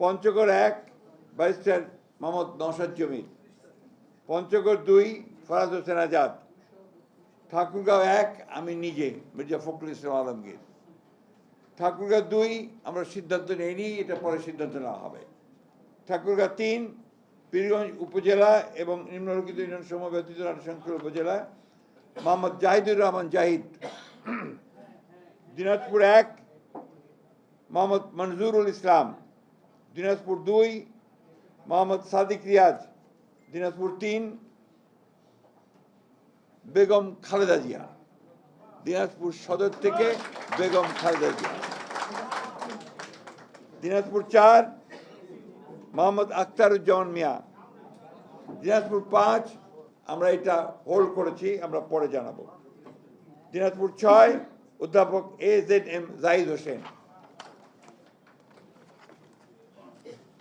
পঞ্চগড় এক ব্যারিস্টার মোহাম্মদ নওশাদ জমির পঞ্চগড় দুই, ফরাজ হোসেন আজাদ। ঠাকুরগাঁও এক, আমি নিজে, মির্জা ফখরুল ইসলাম আলমগীর। ঠাকুরগাঁও দুই, আমরা সিদ্ধান্ত নেইনি, এটা পরে সিদ্ধান্ত নেওয়া হবে। ঠাকুরগাঁও তিন, পীরগঞ্জ উপজেলা এবং নিম্নলিখিত ইউনিয়ন সমূহ ব্যতীত আটশঙ্কর উপজেলা, মোহাম্মদ জাহিদুর রহমান জাহিদ। দিনাজপুর এক, মোহাম্মদ মনজুরুল ইসলাম। দিনাজপুর দুই, মোহাম্মদ সাদিক রিয়াজ, দিনাজপুর তিন, বেগম খালেদা জিয়া। দিনাজপুর সদর থেকে বেগম খালেদা জিয়া। দিনাজপুর চার, মোহাম্মদ আখতারুজ্জামান মিয়া। দিনাজপুর পাঁচ, আমরা এটা হোল্ড করেছি, আমরা পরে জানাব। দিনাজপুর ছয়, অধ্যাপক A Z M Zahid Hossain.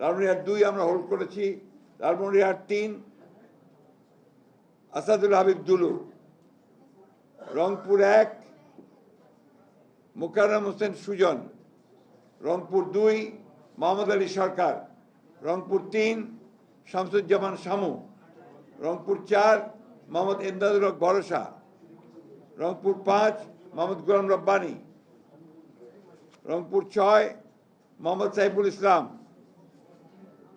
Lalmonirhat দুই আমরা হোল্ড করেছি লালমনিরহাট তিন, আসাদুল হাবিব দুলু রংপুর এক, মুকাররম হোসেন সুজন। রংপুর দুই, মোহাম্মদ আলী সরকার। রংপুর তিন, শামসুজ্জামান শামু। রংপুর চার, মোহাম্মদ এমদাদুল হক ভরসা। রংপুর পাঁচ, মোহাম্মদ গোলাম রব্বানী। রংপুর ছয়, মোহাম্মদ সাইফুল ইসলাম।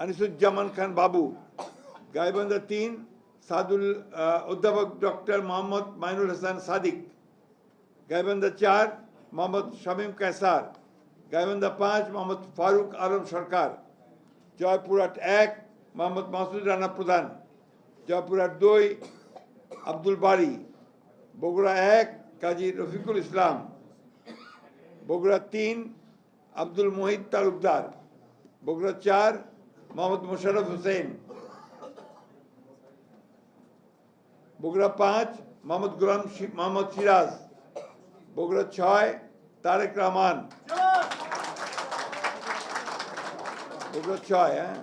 আনিসুজ্জামান খান বাবু, গাইবান্ধা তিন, সাদুল অধ্যাপক ডক্টর মোহাম্মদ মাইনুল হাসান সাদিক, গাইবান্ধা চার, মোহাম্মদ শামীম কায়সার, গাইবান্ধা পাঁচ, মোহাম্মদ ফারুক আলম সরকার জয়পুরহাট এক, মোহাম্মদ মাসুদ রানা প্রধান জয়পুরহাট দুই, আব্দুল বারি, বগুড়া এক, কাজী রফিকুল ইসলাম, বগুড়া তিন, আব্দুল মোহিত তালুকদার, বগুড়া চার মোহাম্মদ মোশারফ হোসেন। বগুড়া পাঁচ, মোহাম্মদ গোলাম মোহাম্মদ সিরাজ। বগুড়া ছয়, তারেক রহমান। বগুড়া ছয় হ্যাঁ?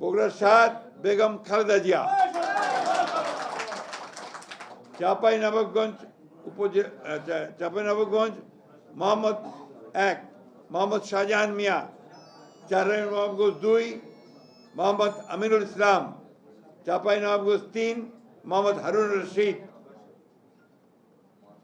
বগুড়া সাত, বেগম খালেদা জিয়া। চাপাই নবাবগঞ্জ উপজেলা চাপাই নবাবগঞ্জ, মোহাম্মদ এক, মোহাম্মদ শাহজাহান মিয়া। চারাই নবাবগঞ্জ দুই মোহাম্মদ আমিনুল ইসলাম চাপাই নবাবগঞ্জ তিন মোহাম্মদ হারুন রশিদ